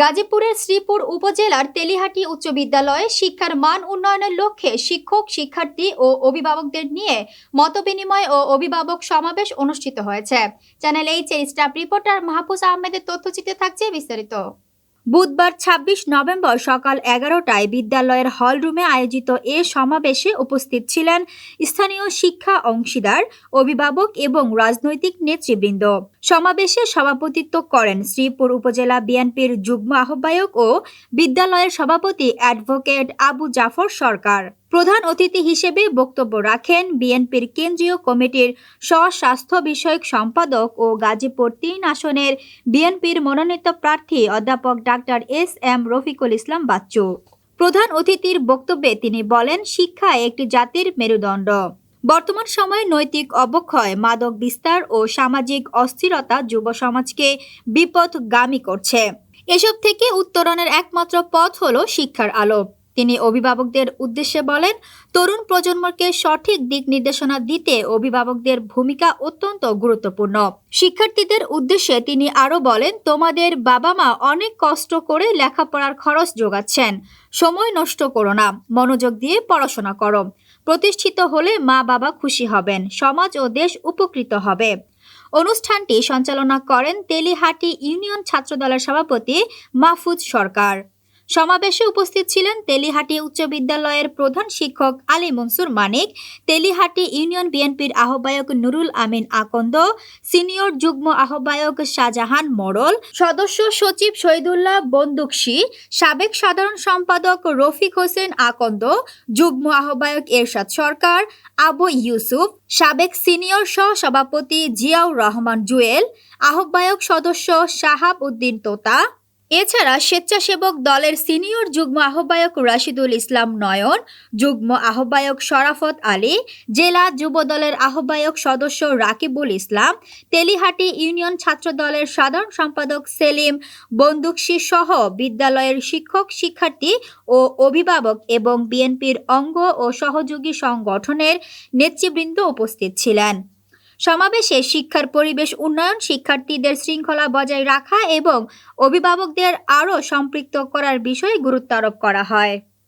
গাজীপুরের শ্রীপুর উপজেলার তেলিহাটি উচ্চ বিদ্যালয়ে শিক্ষার মান উন্নয়নের লক্ষ্যে শিক্ষক, শিক্ষার্থী ও অভিভাবকদের নিয়ে মতবিনিময় ও অভিভাবক সমাবেশ অনুষ্ঠিত হয়েছে। চ্যানেল এইচ এর স্টাফ রিপোর্টার মাহফুজ আহমেদের তথ্যচিত্রে থাকছে বিস্তারিত। বুধবার ২৬ নভেম্বর সকাল এগারোটায় বিদ্যালয়ের হলরুমে আয়োজিত এ সমাবেশে উপস্থিত ছিলেন স্থানীয় শিক্ষা অংশীদার, অভিভাবক এবং রাজনৈতিক নেতৃবৃন্দ। সমাবেশে সভাপতিত্ব করেন শ্রীপুর উপজেলা বিএনপির যুগ্ম আহ্বায়ক ও বিদ্যালয়ের সভাপতি অ্যাডভোকেট আবু জাফর সরকার। প্রধান অতিথি হিসেবে বক্তব্য রাখেন বিএনপির কেন্দ্রীয় কমিটির স্বস্বাস্থ্য বিষয়ক সম্পাদক ও গাজীপুর তিন আসনের বিএনপির মনোনীত প্রার্থী অধ্যাপক doctor S M Rafiqul Islam Bachchu. প্রধান অতিথির বক্তব্যে তিনি বলেন, শিক্ষা একটি জাতির মেরুদণ্ড। বর্তমান সময়ে নৈতিক অবক্ষয়, মাদক বিস্তার ও সামাজিক অস্থিরতা যুব সমাজকে বিপথগামী করছে। এসব থেকে উত্তরণের একমাত্র পথ হলো শিক্ষার আলো। তিনি অভিভাবকদের উদ্দেশ্যে বলেন, তরুণ প্রজন্মকে সঠিক দিক নির্দেশনা দিতে অভিভাবকদের ভূমিকা অত্যন্ত গুরুত্বপূর্ণ। শিক্ষার্থীদের উদ্দেশ্যে তিনি আরও বলেন, তোমাদের বাবা মা অনেক কষ্ট করে লেখাপড়ার খরচ যোগাচ্ছেন। সময় নষ্ট করো না, মনোযোগ দিয়ে পড়াশোনা করো। প্রতিষ্ঠিত হলে মা বাবা খুশি হবেন, সমাজ ও দেশ উপকৃত হবে অনুষ্ঠানটি সঞ্চালনা করেন তেলিহাটি ইউনিয়ন ছাত্রদলের সভাপতি মাহফুজ সরকার। সমাবেশে উপস্থিত ছিলেন তেলিহাটি উচ্চ বিদ্যালয়ের প্রধান শিক্ষক আলী মনসুর মানিক, তেলিহাটি ইউনিয়ন বিএনপির আহ্বায়ক নুরুল আমিন আকন্দ, সিনিয়র যুগ্ম আহ্বায়ক শাহজাহান মোড়ল সদস্য সচিব শহীদুল্লাহ বন্দুকশি, সাবেক সাধারণ সম্পাদক রফিক হোসেন আকন্দ, যুগ্ম আহ্বায়ক এরশাদ সরকার, আবু ইউসুফ, সাবেক সিনিয়র সহ-সভাপতি জিয়াউর রহমান জুয়েল, আহ্বায়ক সদস্য শাহাব উদ্দিন তোতা এছাড়া স্বেচ্ছাসেবক দলের সিনিয়র যুগ্ম আহ্বায়ক রাশিদুল ইসলাম নয়ন, যুগ্ম আহ্বায়ক শরাফত আলী, জেলা যুব দলের আহ্বায়ক সদস্য রাকিবুল ইসলাম, তেলিহাটি ইউনিয়ন ছাত্র দলের সাধারণ সম্পাদক সেলিম বন্দুকশি সহ বিদ্যালয়ের শিক্ষক, শিক্ষার্থী ও অভিভাবক এবং বিএনপির অঙ্গ ও সহযোগী সংগঠনের নেতৃবৃন্দ উপস্থিত ছিলেন। সমাবেশে শিক্ষার পরিবেশ উন্নয়ন, শিক্ষার্থীদের শৃঙ্খলা বজায় রাখা এবং অভিভাবকদের আরও সম্পৃক্ত করার বিষয়ে গুরুত্ব আরোপ করা হয়।